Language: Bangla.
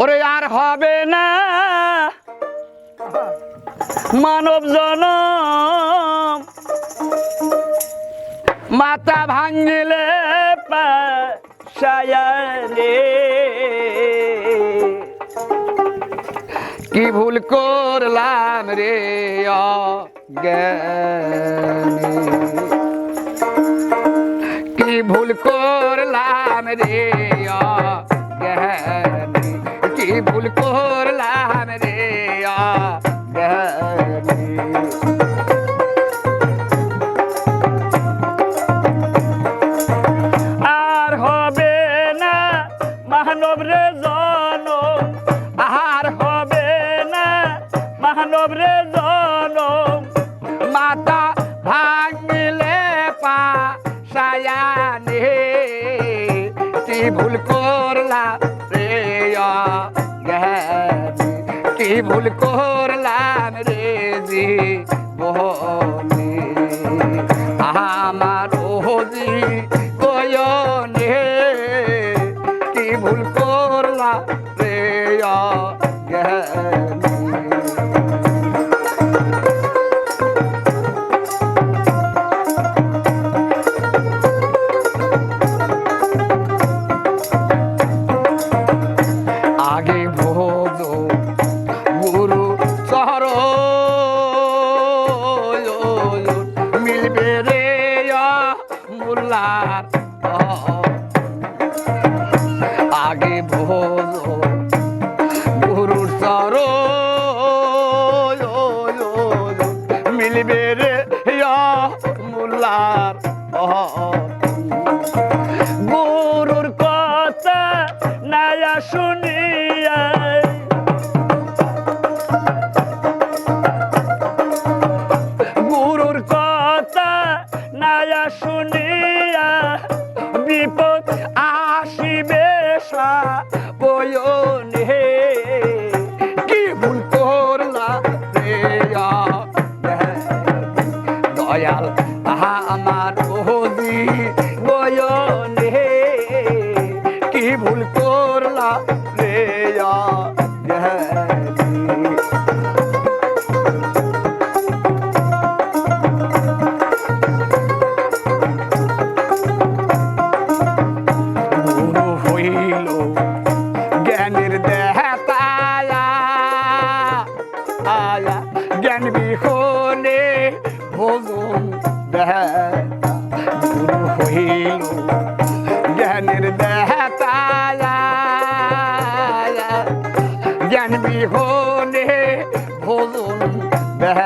ওরে আর হবে না। মানব জনম। মাথা ভাঙিলে কি ভুল করলাম রে কি ভুল করলাম রে কি ভুল করলাম রে আর হবে না মানব রে জন আর হবে না মানব রে জন মাতা ভাঙিলে পা সায়ানে কি ভুল করলা রে জ্ঞানী কি ভুল করলাম রে জি বহনে আমার ওজি গয়নে কি ভুল মোল্লার আগে ভোগ গুরু চর মিলবে রে মোল্লার গুরুর কথা নায়া শুনিয়া আসিবে বয়নে দেহ গুরু হইল জ্ঞানের দেহতায়া জ্ঞান বিহনে ভোজন দেহ